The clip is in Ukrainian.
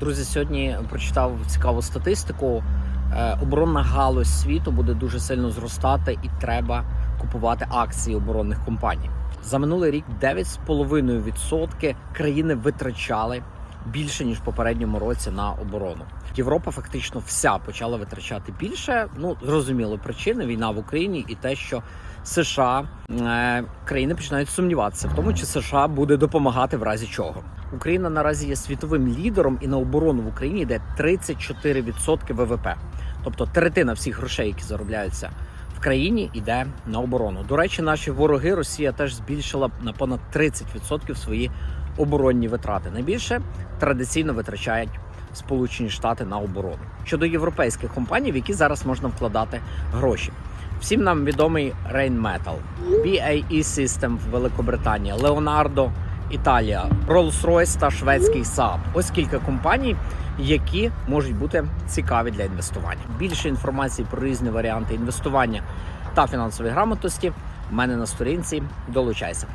Друзі, сьогодні прочитав цікаву статистику. Е, Оборонна галузь світу буде дуже сильно зростати, і треба купувати акції оборонних компаній. За минулий рік 9,5% країни витрачали більше ніж в попередньому році на оборону. Європа фактично вся почала витрачати більше. Ну зрозуміло, причини війна в Україні і те, що США е, країни починають сумніватися в тому, чи США буде допомагати в разі чого. Україна наразі є світовим лідером, і на оборону в Україні йде 34% ВВП. Тобто третина всіх грошей, які заробляються в країні, йде на оборону. До речі, наші вороги Росія теж збільшила на понад 30% свої оборонні витрати. Найбільше традиційно витрачають Сполучені Штати на оборону щодо європейських компаній, в які зараз можна вкладати гроші. Всім нам відомий Rheinmetall, BAE System в Великобританії, Leonardo Італія, Rolls-Royce та шведський Saab. Ось кілька компаній, які можуть бути цікаві для інвестування. Більше інформації про різні варіанти інвестування та фінансової грамотності в мене на сторінці. Долучайся.